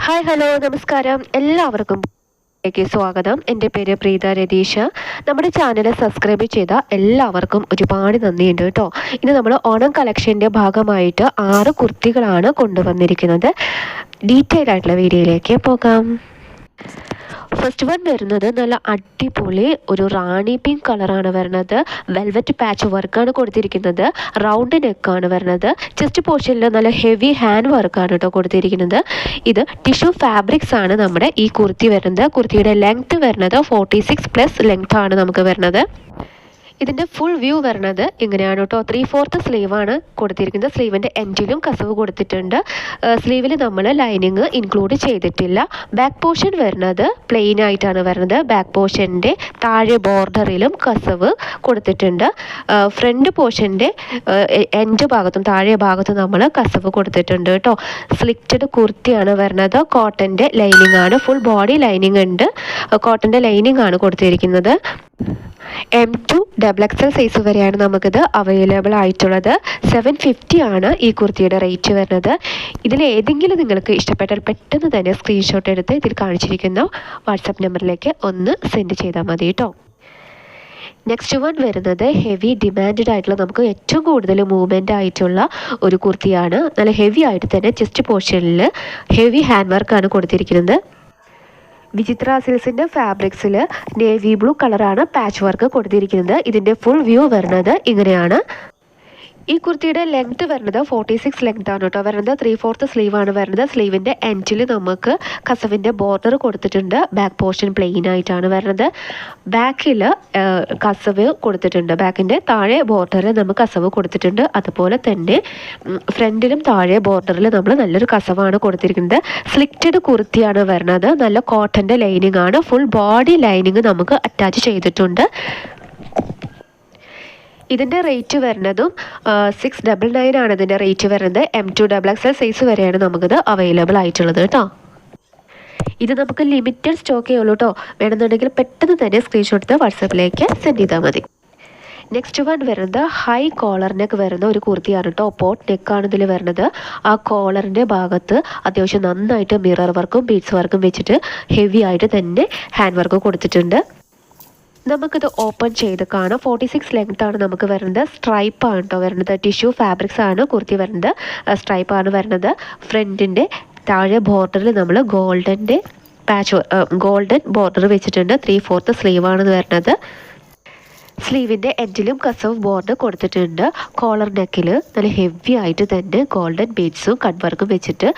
Hi hello നമസ്കാരം. എല്ലാവർക്കും സ്വാഗതം. എന്റെ പേര് പ്രീത രതീഷ്. നമ്മുടെ ചാനൽ സബ്സ്ക്രൈബ് ചെയ്ത എല്ലാവർക്കും ഒരുപാട് നന്ദിയുണ്ട് കേട്ടോ. ഇന്ന് നമ്മൾ ഓണം കളക്ഷന്റെ ഭാഗമായിട്ട് ആറ് കുർത്തികളാണ് കൊണ്ടുവന്നിരിക്കുന്നത്. ഡീറ്റെയിൽ ആയിട്ടുള്ള വീഡിയോയിലേക്ക് പോകാം. ഫസ്റ്റ് വൺ വരുന്നത് നല്ല അടിപൊളി ഒരു റാണി പിങ്ക് കളറാണ് വരുന്നത്. വെൽവെറ്റ് പാച്ച് വർക്കാണ് കൊടുത്തിരിക്കുന്നത്. റൗണ്ട് നെക്കാണ് വരുന്നത്. ചെസ്റ്റ് പോർഷനിൽ നല്ല ഹെവി ഹാൻഡ് വർക്കാണ് കേട്ടോ കൊടുത്തിരിക്കുന്നത്. ഇത് ടിഷ്യൂ ഫാബ്രിക്സ് ആണ് നമ്മുടെ ഈ കുർത്തി വരുന്നത്. കുർത്തിയുടെ ലെങ്ത് വരുന്നത് ഫോർട്ടി സിക്സ് പ്ലസ് ലെങ്ത് ആണ് നമുക്ക് വരുന്നത്. ഇതിന്റെ ഫുൾ വ്യൂ വരുന്നത് ഇങ്ങനെയാണ് കേട്ടോ ത്രീ ഫോർത്ത് ആണ് കൊടുത്തിരിക്കുന്നത്. സ്ലീവിന്റെ എൻഡിലും കസവ് കൊടുത്തിട്ടുണ്ട്. സ്ലീവിൽ നമ്മൾ ലൈനിങ് ഇൻക്ലൂഡ് ചെയ്തിട്ടില്ല. ബാക്ക് പോർഷൻ വരുന്നത് പ്ലെയിൻ ആയിട്ടാണ് വരുന്നത് ബാക്ക് പോർഷന്റെ താഴെ ബോർഡറിലും കസവ് കൊടുത്തിട്ടുണ്ട്. ഫ്രണ്ട് പോർഷന്റെ എൻഡ് ഭാഗത്തും താഴെ ഭാഗത്തും നമ്മൾ കസവ് കൊടുത്തിട്ടുണ്ട് കേട്ടോ. സ്ലിക്റ്റഡ് കുർത്തിയാണ് വരുന്നത് കോട്ടന്റെ ലൈനിങ് ആണ് ഫുൾ ബോഡി ലൈനിങ് ഉണ്ട്. കോട്ടന്റെ ലൈനിങ് ആണ് കൊടുത്തിരിക്കുന്നത്. M to double XL size വരെയാണ് നമുക്കിത് അവൈലബിൾ ആയിട്ടുള്ളത്. സെവൻ ഫിഫ്റ്റി ആണ് ഈ കുർത്തിയുടെ റേറ്റ് വരുന്നത്. ഇതിൽ ഏതെങ്കിലും നിങ്ങൾക്ക് ഇഷ്ടപ്പെട്ടാൽ പെട്ടെന്ന് തന്നെ സ്ക്രീൻഷോട്ട് എടുത്ത് ഇതിൽ കാണിച്ചിരിക്കുന്ന. വാട്സപ്പ് നമ്പറിലേക്ക് ഒന്ന് സെൻഡ് ചെയ്താൽ മതി കേട്ടോ നെക്സ്റ്റ് വൺ വരുന്നത് ഹെവി ഡിമാൻഡഡ് ആയിട്ടുള്ള നമുക്ക് ഏറ്റവും കൂടുതൽ മൂവ്മെന്റ് ആയിട്ടുള്ള ഒരു കുർത്തിയാണ്. നല്ല ഹെവി ആയിട്ട് തന്നെ ചെസ്റ്റ് പോർഷനിൽ ഹെവി ഹാൻഡ് വർക്കാണ് കൊടുത്തിരിക്കുന്നത്. വിചിത്ര സിൽസിന്റെ ഫാബ്രിക്സിൽ നേവി ബ്ലൂ കളറാണ് പാച്ച് വർക്ക് കൊടുത്തിരിക്കുന്നത്. ഇതിന്റെ ഫുൾ വ്യൂ വരുന്നത് ഇങ്ങനെയാണ്. ഈ കുർത്തിയുടെ ലെങ്ത് വരുന്നത് ഫോർട്ടി സിക്സ് ലെങ്ത് ആണ് കേട്ടോ വരുന്നത് ത്രീ ഫോർത്ത് സ്ലീവ് ആണ്. വരുന്നത് സ്ലീവിന്റെ എൻഡിൽ നമുക്ക് കസവിന്റെ ബോർഡർ കൊടുത്തിട്ടുണ്ട്. ബാക്ക് പോർഷൻ പ്ലെയിൻ ആയിട്ടാണ് വരുന്നത്. ബാക്കിൽ കസവ് കൊടുത്തിട്ടുണ്ട്. ബാക്കിന്റെ താഴെ ബോർഡറിൽ നമുക്ക് കസവ് കൊടുത്തിട്ടുണ്ട്. അതുപോലെ തന്നെ ഫ്രണ്ടിലും താഴെ ബോർഡറിൽ നമ്മൾ നല്ലൊരു കസവാണ് കൊടുത്തിരിക്കുന്നത്. സ്ലിക്റ്റഡ് കുർത്തിയാണ് വരുന്നത്. നല്ല കോട്ടന്റെ ലൈനിങ് ആണ്. ഫുൾ ബോഡി ലൈനിങ് നമുക്ക് അറ്റാച്ച് ചെയ്തിട്ടുണ്ട്. ഇതിന്റെ റേറ്റ് വരുന്നതും സിക്സ് ഡബിൾ നയൻ ആണ് ഇതിന്റെ റേറ്റ് വരുന്നത്. M to double X L size വരെയാണ് നമുക്കിത് അവൈലബിൾ ആയിട്ടുള്ളത് കേട്ടോ. ഇത് നമുക്ക് ലിമിറ്റഡ് സ്റ്റോക്കേ ഉള്ളൂ കേട്ടോ. വേണമെന്നുണ്ടെങ്കിൽ പെട്ടെന്ന് തന്നെ സ്ക്രീൻഷോട്ട് വാട്സാപ്പിലേക്ക് സെൻഡ് ചെയ്താൽ മതി. നെക്സ്റ്റ് വൺ വരുന്നത് ഹൈ കോളർ നെക്ക് വരുന്ന ഒരു കുർത്തിയാണ് കേട്ടോ. പോട്ട് നെക്കാണ് ഇതിൽ വരുന്നത്. ആ കോളറിന്റെ ഭാഗത്ത് അത്യാവശ്യം നന്നായിട്ട് മിറർ വർക്കും ബീഡ്സ് വർക്കും വെച്ചിട്ട് ഹെവി ആയിട്ട് തന്നെ ഹാൻഡ് വർക്ക് കൊടുത്തിട്ടുണ്ട്. നമുക്കിത് ഓപ്പൺ ചെയ്ത് കാണാം. ഫോർട്ടി സിക്സ് ലെങ്ത് ആണ് നമുക്ക് വരുന്നത്. സ്ട്രൈപ്പ് ആണ് കേട്ടോ വരുന്നത്. ടിഷ്യൂ ഫാബ്രിക്സ് ആണ് കുർത്തി വരുന്നത്. സ്ട്രൈപ്പ് ആണ് വരുന്നത്. ഫ്രണ്ടിന്റെ താഴെ ബോർഡറിൽ നമ്മൾ ഗോൾഡന്റെ പാച്ച് ഗോൾഡൻ ബോർഡർ വെച്ചിട്ടുണ്ട്. ത്രീ ഫോർത്ത് സ്ലീവ് ആണ് വരുന്നത്. സ്ലീവിന്റെ എൻഡിലും കസവ് ബോർഡ് കൊടുത്തിട്ടുണ്ട്. കോളർ നെക്കിൽ നല്ല ഹെവി ആയിട്ട് തന്നെ ഗോൾഡൻ ബീഡ്സും കട്ട് വർക്കും വെച്ചിട്ട്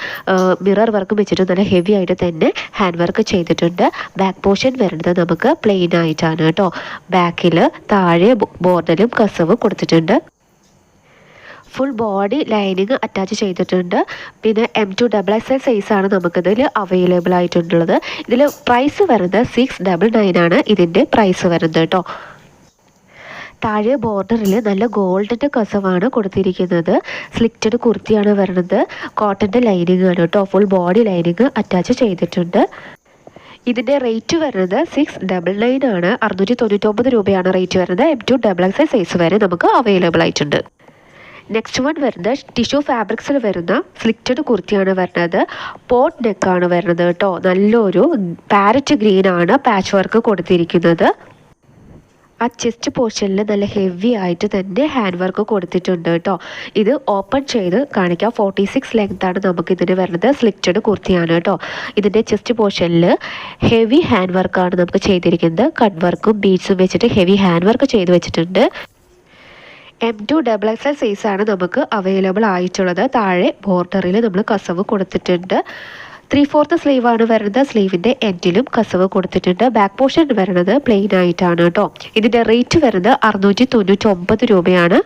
മിറർ വർക്കും വെച്ചിട്ട് നല്ല ഹെവി ആയിട്ട് തന്നെ ഹാൻഡ് വർക്ക് ചെയ്തിട്ടുണ്ട്. ബാക്ക് പോർഷൻ വരുന്നത് നമുക്ക് പ്ലെയിൻ ആയിട്ടാണ് കേട്ടോ. ബാക്കിൽ താഴെ ബോർഡിലും കസവ് കൊടുത്തിട്ടുണ്ട്. ഫുൾ ബോഡി ലൈനിങ് അറ്റാച്ച് ചെയ്തിട്ടുണ്ട്. പിന്നെ M to double X L സൈസാണ് നമുക്കിതിൽ അവൈലബിൾ ആയിട്ടുള്ളത്. ഇതിൽ പ്രൈസ് വരുന്നത് സിക്സ് ഡബിൾ നയൻ ആണ് ഇതിന്റെ പ്രൈസ് വരുന്നത് കേട്ടോ. താഴെ ബോർഡറിൽ നല്ല ഗോൾഡിന്റെ കസവാണ് കൊടുത്തിരിക്കുന്നത്. സ്ലിറ്റഡ് കുർത്തിയാണ് വരുന്നത്. കോട്ടന്റെ ലൈനിങ് ആണ് കേട്ടോ. ഫുൾ ബോഡി ലൈനിങ് അറ്റാച്ച് ചെയ്തിട്ടുണ്ട്. ഇതിന്റെ റേറ്റ് വരുന്നത് സിക്സ് ഡബിൾ നയൻ ആണ്. അറുന്നൂറ്റി തൊണ്ണൂറ്റൊമ്പത് രൂപയാണ് റേറ്റ് വരുന്നത്. M to double X size വരെ നമുക്ക് അവൈലബിൾ ആയിട്ടുണ്ട്. നെക്സ്റ്റ് വൺ വരുന്നത് ടിഷ്യൂ ഫാബ്രിക്സിൽ വരുന്ന സ്ലിക്റ്റഡ് കുർത്തിയാണ് വരുന്നത്. പോട്ട് നെക്കാണ് വരുന്നത് കേട്ടോ. നല്ലൊരു പാരറ്റ് ഗ്രീനാണ് പാച്ച് വർക്ക് കൊടുത്തിരിക്കുന്നത്. ആ ചെസ്റ്റ് പോർഷനിൽ നല്ല ഹെവി ആയിട്ട് തന്നെ ഹാൻഡ് വർക്ക് കൊടുത്തിട്ടുണ്ട് കേട്ടോ. ഇത് ഓപ്പൺ ചെയ്ത് കാണിക്കാം. ഫോർട്ടി സിക്സ് ലെങ്ത് ആണ് നമുക്ക് ഇതിന് വരുന്നത്. സ്ലിക്റ്റഡ് കുർത്തിയാണ് കേട്ടോ. ഇതിന്റെ ചെസ്റ്റ് പോർഷനിൽ ഹെവി ഹാൻഡ് വർക്കാണ് നമുക്ക് ചെയ്തിരിക്കുന്നത്. കട്ട് വർക്കും ബീഡ്സും വെച്ചിട്ട് ഹെവി ഹാൻഡ് വർക്ക് ചെയ്ത് വെച്ചിട്ടുണ്ട്. M to double X L സൈസാണ് നമുക്ക് അവൈലബിൾ ആയിട്ടുള്ളത്. താഴെ ബോർഡറിൽ നമ്മൾ കസവ് കൊടുത്തിട്ടുണ്ട്. ത്രീ ഫോർത്ത് ആണ് വരുന്നത്. സ്ലീവിന്റെ എൻഡിലും കസവ് കൊടുത്തിട്ടുണ്ട്. ബാക്ക് പോർഷൻ വരുന്നത് പ്ലെയിൻ ആയിട്ടാണ് കേട്ടോ. ഇതിന്റെ റേറ്റ് വരുന്നത് അറുന്നൂറ്റി തൊണ്ണൂറ്റി ഒമ്പത് രൂപയാണ്.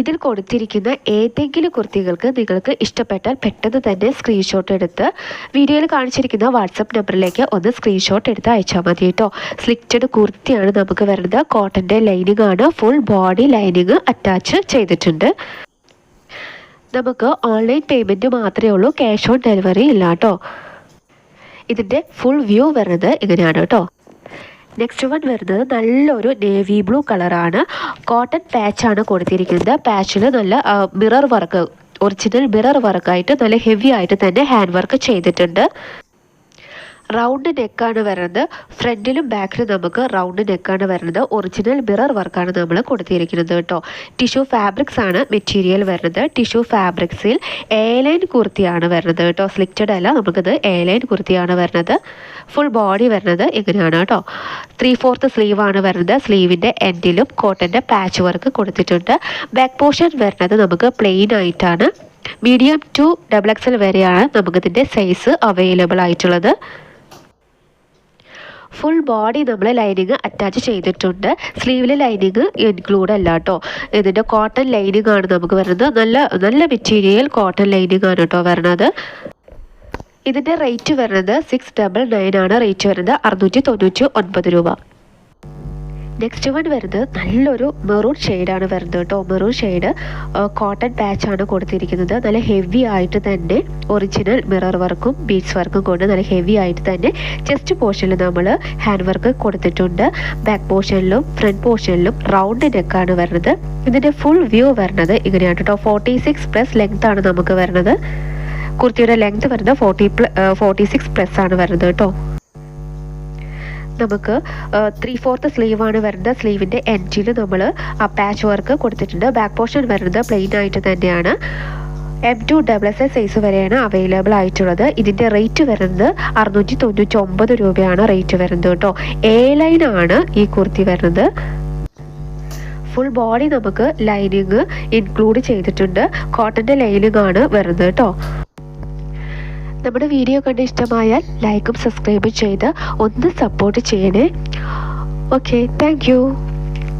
ഇതിൽ കൊടുത്തിരിക്കുന്ന ഏതെങ്കിലും കുർത്തികൾക്ക് നിങ്ങൾക്ക് ഇഷ്ടപ്പെട്ടാൽ പെട്ടെന്ന് തന്നെ സ്ക്രീൻഷോട്ട് എടുത്ത് വീഡിയോയിൽ കാണിച്ചിരിക്കുന്ന വാട്സപ്പ് നമ്പറിലേക്ക് ഒന്ന് സ്ക്രീൻഷോട്ട് എടുത്ത് അയച്ചാൽ മതി കേട്ടോ. സ്ലിക്റ്റഡ് കുർത്തിയാണ് നമുക്ക് വരുന്നത്. കോട്ടന്റെ ലൈനിങ് ആണ്. ഫുൾ ബോഡി ലൈനിങ് അറ്റാച്ച് ചെയ്തിട്ടുണ്ട്. നമുക്ക് ഓൺലൈൻ പേയ്മെന്റ് മാത്രമേ ഉള്ളൂ ക്യാഷ് ഓൺ ഡെലിവറി ഇല്ല കേട്ടോ. ഇതിന്റെ ഫുൾ വ്യൂ വരുന്നത് ഇങ്ങനെയാണ് കേട്ടോ. നെക്സ്റ്റ് വൺ വരുന്നത് നല്ലൊരു നേവി ബ്ലൂ കളറാണ് കോട്ടൺ പാച്ചാണ് കൊടുത്തിരിക്കുന്നത്. പാച്ചിൽ നല്ല മിറർ വർക്ക് ഒറിജിനൽ മിറർ വർക്കായിട്ട് നല്ല ഹെവി ആയിട്ട് തന്നെ ഹാൻഡ് വർക്ക് ചെയ്തിട്ടുണ്ട്. റൗണ്ട് നെക്കാണ് വരുന്നത്. ഫ്രണ്ടിലും ബാക്കിലും നമുക്ക് റൗണ്ട് നെക്കാണ് വരുന്നത്. ഒറിജിനൽ മിറർ വർക്കാണ് നമ്മൾ കൊടുത്തിരിക്കുന്നത് കേട്ടോ. ടിഷ്യൂ ഫാബ്രിക്സ് ആണ് മെറ്റീരിയൽ വരുന്നത്. ടിഷ്യൂ ഫാബ്രിക്സിൽ എ ലൈൻ കുർത്തിയാണ് വരുന്നത് കേട്ടോ. സ്ലിക്റ്റഡ് അല്ല നമുക്കിത് എ ലൈൻ കുർത്തിയാണ് വരുന്നത്. ഫുൾ ബോഡി വരുന്നത് ഇങ്ങനെയാണ് കേട്ടോ. ത്രീ ഫോർത്ത് സ്ലീവ് ആണ് വരുന്നത്. സ്ലീവിന്റെ എൻഡിലും കോട്ടന്റെ പാച്ച് വർക്ക് കൊടുത്തിട്ടുണ്ട്. ബാക്ക് പോർഷൻ വരുന്നത് നമുക്ക് പ്ലെയിൻ ആയിട്ടാണ്. മീഡിയം ടു ഡബിൾ എക്സൽ വരെയാണ് നമുക്കിതിന്റെ സൈസ് അവൈലബിൾ ആയിട്ടുള്ളത്. ഫുൾ ബോഡി നമ്മൾ ലൈനിങ് അറ്റാച്ച് ചെയ്തിട്ടുണ്ട്. സ്ലീവിൽ ലൈനിങ് ഇൻക്ലൂഡ് അല്ല കേട്ടോ ഇതിന്റെ കോട്ടൺ ലൈനിങ് ആണ് നമുക്ക് വരുന്നത്. നല്ല നല്ല മെറ്റീരിയൽ കോട്ടൺ ലൈനിങ് ആണ് കേട്ടോ വരുന്നത് ഇതിന്റെ റേറ്റ് വരുന്നത് സിക്സ് ഡബിൾ നയൻ ആണ്. റേറ്റ് വരുന്നത് അറുന്നൂറ്റി തൊണ്ണൂറ്റി ഒൻപത് രൂപ. നെക്സ്റ്റ് വൺ വരുന്നത് നല്ലൊരു മെറൂൺ ഷെയ്ഡാണ് വരുന്നത് കേട്ടോ. മെറൂൺ ഷെയ്ഡ് കോട്ടൺ ആണ് കൊടുത്തിരിക്കുന്നത്. നല്ല ഹെവി ആയിട്ട് തന്നെ ഒറിജിനൽ മിറർ വർക്കും ബീഡ്സ് വർക്കും കൊണ്ട് നല്ല ഹെവി ആയിട്ട് തന്നെ ചെസ്റ്റ് പോർഷനിൽ നമ്മൾ ഹാൻഡ് വർക്ക് കൊടുത്തിട്ടുണ്ട്. ബാക്ക് പോർഷനിലും ഫ്രണ്ട് പോർഷനിലും റൗണ്ട് നെക്കാണ് വരുന്നത്. ഇതിന്റെ ഫുൾ വ്യൂ വരുന്നത് ഇങ്ങനെയാണ് കേട്ടോ. ഫോർട്ടി സിക്സ് പ്ലസ് ലെങ്ത് ആണ് നമുക്ക് വരുന്നത്. കുർത്തിയുടെ ലെങ്ത് വരുന്നത് ഫോർട്ടി ഫോർട്ടി സിക്സ് പ്ലസ് ആണ് വരുന്നത് കേട്ടോ. നമുക്ക് ത്രീ ഫോർത്ത് സ്ലീവ് ആണ് വരുന്നത്. സ്ലീവിന്റെ എൻഡിൽ നമ്മൾ ആ പാച്ച് വർക്ക് കൊടുത്തിട്ടുണ്ട്. ബാക്ക് പോർഷൻ വരുന്നത് പ്ലെയിൻ ആയിട്ട് തന്നെയാണ്. M to double S S size വരെയാണ് അവൈലബിൾ ആയിട്ടുള്ളത്. ഇതിന്റെ റേറ്റ് വരുന്നത് അറുന്നൂറ്റി തൊണ്ണൂറ്റി ഒമ്പത് രൂപയാണ് റേറ്റ് വരുന്നത് കേട്ടോ. എ ലൈൻ ആണ് ഈ കുർത്തി വരുന്നത്. ഫുൾ ബോഡി നമുക്ക് ലൈനിങ് ഇൻക്ലൂഡ് ചെയ്തിട്ടുണ്ട്. കോട്ടന്റെ ലൈനിങ് ആണ് വരുന്നത് കേട്ടോ. നമ്മുടെ വീഡിയോ കണ്ട് ഇഷ്ടമായാൽ ലൈക്കും സബ്സ്ക്രൈബും ചെയ്ത് ഒന്ന് സപ്പോർട്ട് ചെയ്യണേ. Okay thank